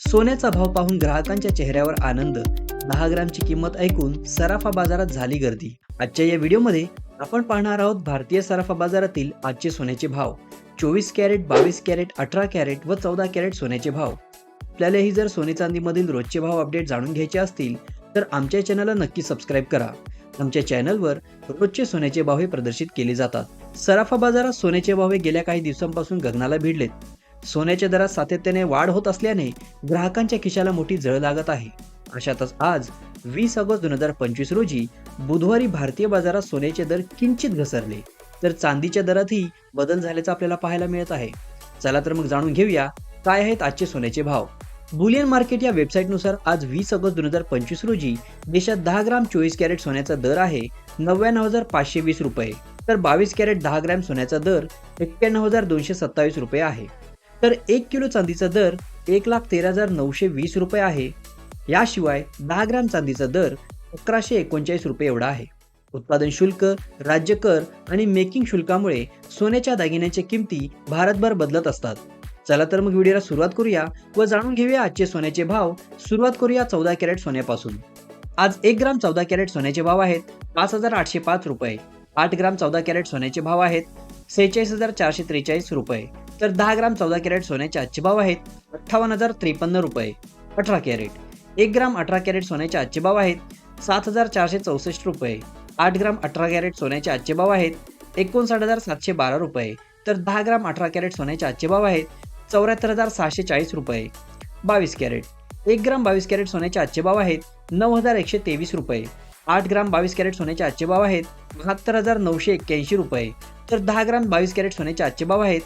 सोन्याचा भाव पाहून ग्राहकांच्या चेहऱ्यावर आनंद. दहा ग्रामची किंमत ऐकून सराफा बाजारात झाली गर्दी. आजच्या या व्हिडिओमध्ये आपण पाहणार आहोत भारतीय सराफा बाजारातील आजचे सोन्याचे भाव. चोवीस कॅरेट बावीस कॅरेट अठरा कॅरेट व चौदा कॅरेट सोन्याचे भाव. आपल्यालाही जर सोने चांदीमधील रोजचे भाव अपडेट जाणून घ्यायचे असतील तर आमच्या चॅनलला नक्की सबस्क्राईब करा. आमच्या चॅनलवर रोजचे सोन्याचे भाव हे प्रदर्शित केले जातात. सराफा बाजारात सोन्याचे भाव हे गेल्या काही दिवसांपासून गगनाला भिडलेत. सोन्याच्या दरात सातत्याने वाढ होत असल्याने ग्राहकांच्या खिशाला मोठी झळ लागत आहे. अशातच आज वीस ऑगस्ट दोन हजार पंचवीस रोजी बुधवारी भारतीय बाजारात सोन्याचे दर किंचित घसरले. तर चांदीच्या दरातही बदल झाल्याचं आपल्याला पाहायला मिळत आहे. चला तर मग जाणून घेऊया काय आहेत आजचे सोन्याचे भाव. बुलियन मार्केट या वेबसाईटनुसार आज वीस ऑगस्ट दोन हजार पंचवीस रोजी देशात दहा ग्राम चोवीस कॅरेट सोन्याचा दर आहे नव्याण्णव हजार पाचशे वीस रुपये. तर बावीस कॅरेट दहा ग्रॅम सोन्याचा दर एक्क्याण्णव हजार दोनशे सत्तावीस रुपये आहे. तर एक किलो चांदीचा दर एक लाख तेरा हजार नऊशे वीस रुपये आहे. याशिवाय दहा ग्रॅम चांदीचा दर अकराशे एकोणचाळीस रुपये एवढा आहे. उत्पादन शुल्क राज्य कर आणि मेकिंग शुल्कामुळे सोन्याच्या दागिन्यांच्या किमती भारतभर बदलत असतात. चला तर मग व्हिडिओला सुरुवात करूया व जाणून घेऊया आजचे सोन्याचे भाव. सुरुवात करूया चौदा कॅरेट सोन्यापासून. आज एक ग्राम चौदा कॅरेट सोन्याचे भाव आहेत पाच हजार आठशे पाच रुपये. आठ ग्राम चौदा कॅरेट सोन्याचे भाव आहेत सेहेचाळीस हजार चारशे त्रेचाळीस रुपये. तर दहा ग्राम चौदा कॅरेट सोन्याचे आजचे भाव आहेत. अठ्ठावन्न हजार त्रेपन्न रुपये. अठरा कॅरेट. एक ग्राम अठरा कॅरेट सोन्याचे आजचे भाव आहेत. सात हजार चारशे चौसष्ट रुपये. आठ ग्राम अठरा कॅरेट सोन्याचे आजचे भाव आहेत. एकोणसाठ हजार सातशे बारा रुपये. तर दहा ग्राम अठरा कॅरेट सोन्याचे आजचे भाव आहेत. चौऱ्याहत्तर हजार सहाशे चाळीस रुपये. बावीस कॅरेट. एक ग्राम बावीस कॅरेट सोन्याचे आजचे भाव आहेत. नऊ हजार एकशे तेवीस रुपये. आठ ग्राम बावीस कॅरेट सोन्याचे आजचे भाव आहेत. बहात्तर हजार नऊशे एक्क्याऐंशी रुपये. तर दहा ग्राम बावीस कॅरेट सोन्याचे आजचे भाव आहेत.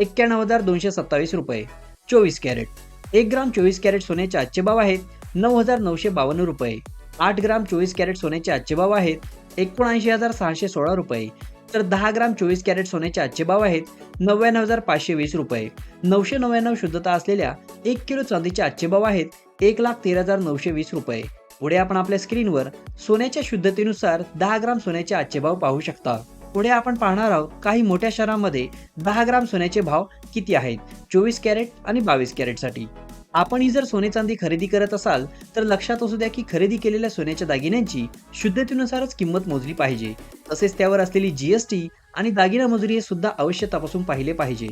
एक्क्याण्णव हजार दोनशे सत्तावीस रुपये. चोवीस कॅरेट. एक ग्राम चोवीस कॅरेट सोन्याचे आजचे भाव आहेत नऊ हजार नऊशे बावन्न रुपये. आठ ग्राम चोवीस कॅरेट सोन्याचे आजचे भाव आहेत एकोणऐंशी हजार सहाशे सोळा रुपये. तर दहा ग्राम चोवीस कॅरेट सोन्याचे आजचे भाव आहेत नव्याण्णव हजार पाचशे वीस रुपये. नऊशे नव्याण्णव शुद्धता असलेल्या एक किलो चांदीचे आजचे भाव आहेत एक लाख तेरा हजार नऊशे वीस रुपये. पुढे आपण आपल्या स्क्रीनवर सोन्याच्या शुद्धतेनुसार दहा ग्राम सोन्याचे आजचे भाव पाहू शकता. पुढे आपण पाहणार आहोत काही मोठ्या शहरांमध्ये दहा ग्राम सोन्याचे भाव किती आहेत? चोवीस कॅरेट आणि बावीस कॅरेटसाठी. आपणही जर सोने चांदी खरेदी करत असाल तर लक्षात असू द्या की खरेदी केलेल्या सोन्याच्या दागिन्यांची शुद्धतेनुसारच किंमत मोजली पाहिजे. तसेच त्यावर असलेली जीएसटी आणि दागिना मजुरी हे सुद्धा अवश्य तपासून पाहिले पाहिजे.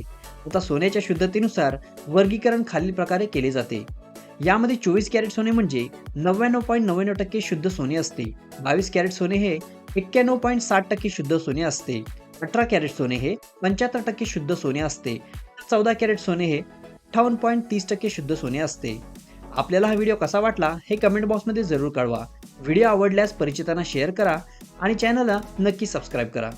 आता सोन्याच्या शुद्धतेनुसार वर्गीकरण खालील प्रकारे केले जाते. यामध्ये चोवीस कॅरेट सोने म्हणजे नव्याण्णव पॉईंट नव्याण्णव टक्के शुद्ध सोने असते. बावीस कॅरेट सोने हे एक्क्याण्णव पॉईंट साठ टक्के शुद्ध सोने असते. अठरा कॅरेट सोने हे पंच्याहत्तर टक्के शुद्ध सोने असते. चौदा कॅरेट सोने हे अठ्ठावन्न पॉईंट तीस टक्के शुद्ध सोने असते. आपल्याला हा व्हिडिओ कसा वाटला हे कमेंट बॉक्समध्ये जरूर कळवा. व्हिडिओ आवडल्यास परिचितांना शेअर करा आणि चॅनलला नक्की सबस्क्राईब करा.